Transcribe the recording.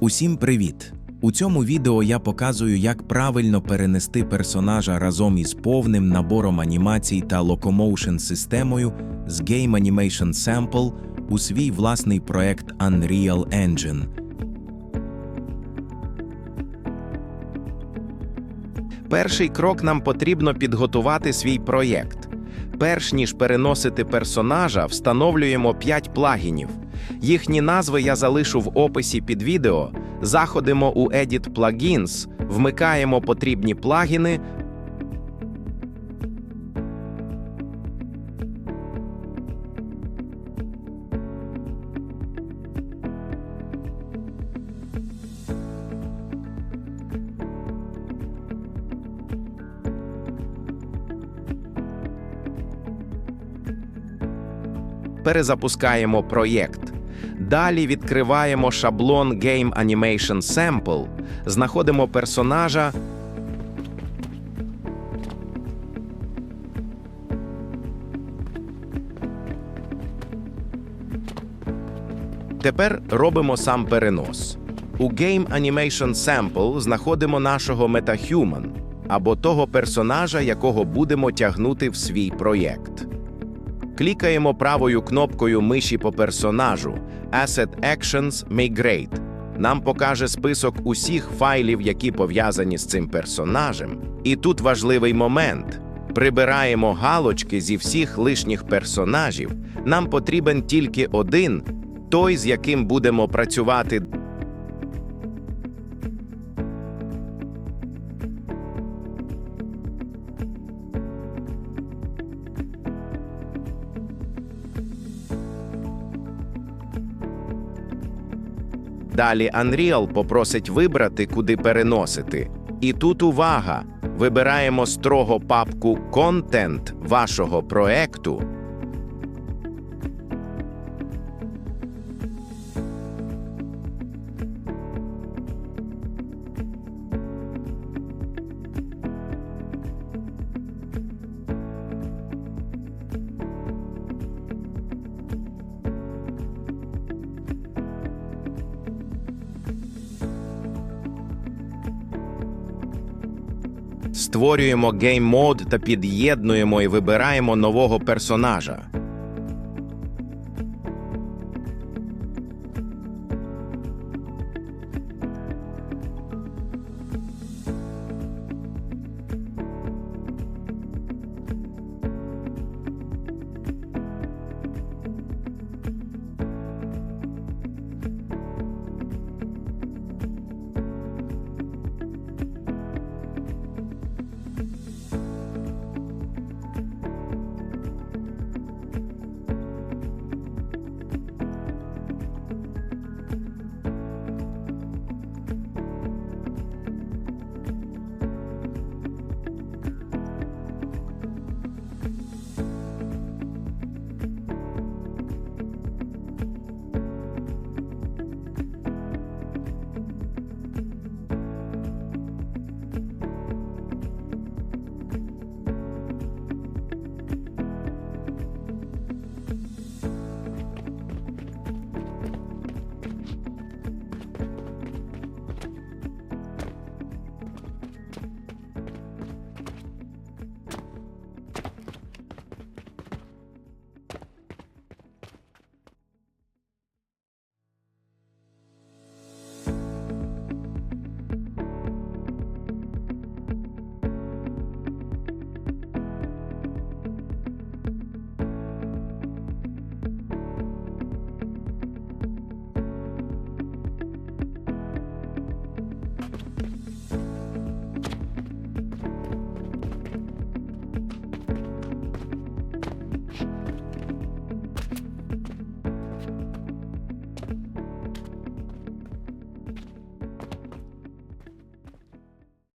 Усім привіт! У цьому відео я показую, як правильно перенести персонажа разом із повним набором анімацій та локомоушен системою з Game Animation Sample у свій власний проект Unreal Engine. Перший крок нам потрібно підготувати свій проєкт. Перш ніж переносити персонажа, встановлюємо 5 плагінів. Їхні назви я залишу в описі під відео. Заходимо у Edit Plugins, вмикаємо потрібні плагіни. перезапускаємо проєкт. Далі відкриваємо шаблон Game Animation Sample, знаходимо персонажа. Тепер робимо сам перенос. У Game Animation Sample знаходимо нашого MetaHuman або того персонажа, якого будемо тягнути в свій проєкт. Клікаємо правою кнопкою миші по персонажу Asset Actions Migrate. Нам покаже список усіх файлів, які пов'язані з цим персонажем. І тут важливий момент. Прибираємо галочки зі всіх лишніх персонажів. Нам потрібен тільки один, той, з яким будемо працювати. Далі Unreal попросить вибрати, куди переносити. І тут увага! Вибираємо строго папку Контент вашого проекту. Створюємо гейм-мод та під'єднуємо і вибираємо нового персонажа.